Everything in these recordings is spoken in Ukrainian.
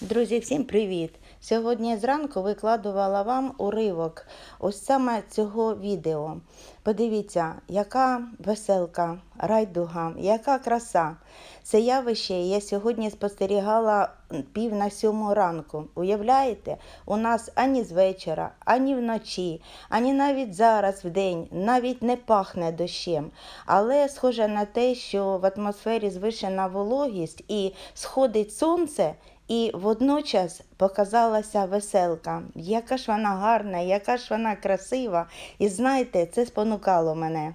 Друзі, всім привіт! Сьогодні зранку викладувала вам уривок ось саме цього відео. Подивіться, яка веселка, райдуга, яка краса. Це явище я сьогодні спостерігала пів на сьому ранку. Уявляєте, у нас ані з вечора, ані вночі, ані навіть зараз в день навіть не пахне дощем. Але схоже на те, що в атмосфері звишена вологість і сходить сонце. І водночас показалася веселка. Яка ж вона гарна, яка ж вона красива. І знаєте, це спонукало мене.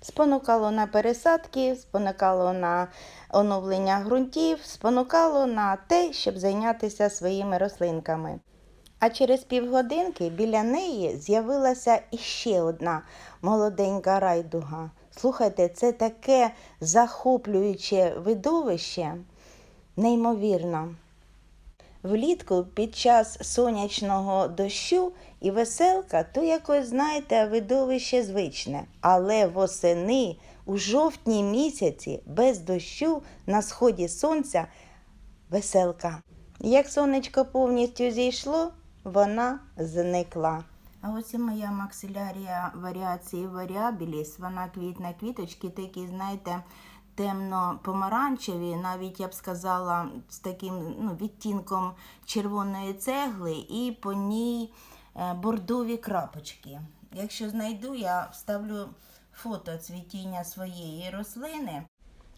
Спонукало на пересадки, спонукало на оновлення ґрунтів, спонукало на те, щоб зайнятися своїми рослинками. А через півгодинки біля неї з'явилася іще одна молоденька райдуга. Слухайте, це таке захоплююче видовище, неймовірно. Влітку під час сонячного дощу і веселка, то якось, знаєте, видовище звичне. Але восени, у жовтні місяці, без дощу, на сході сонця, веселка. Як сонечко повністю зійшло, вона зникла. А ось і моя максилярія варіації варіабіліс. Вона квітне квіточки, такі, знаєте, темно-помаранчеві, навіть я б сказала, з таким ну, відтінком червоної цегли, і по ній е, бордові крапочки. Якщо знайду, я вставлю фото цвітіння своєї рослини.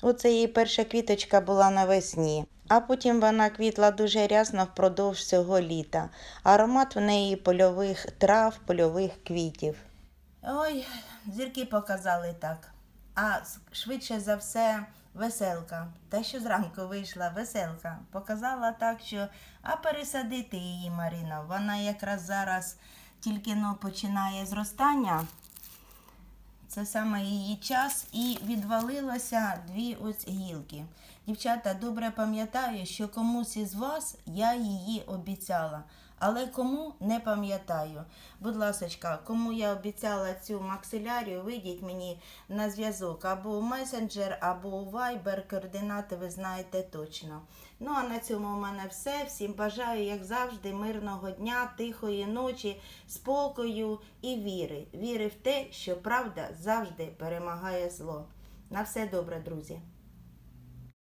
Оце її перша квіточка була навесні, а потім вона квітла дуже рясно впродовж всього літа. Аромат в неї польових трав, польових квітів. Ой, зірки показали так. А швидше за все веселка. Те, що зранку вийшла веселка, показала так, що а пересадити її, Марино, вона якраз зараз тільки но починає зростання. Це саме її час і відвалилося дві ось гілки. Дівчата, добре пам'ятаю, що комусь із вас я її обіцяла, але кому не пам'ятаю. Будь ласочка, кому я обіцяла цю максилярію, вийдіть мені на зв'язок або у месенджер, або у Viber. Координати ви знаєте точно. Ну а на цьому у мене все. Всім бажаю, як завжди, мирного дня, тихої ночі, спокою і віри. Віри в те, що правда завжди перемагає зло. На все добре, друзі.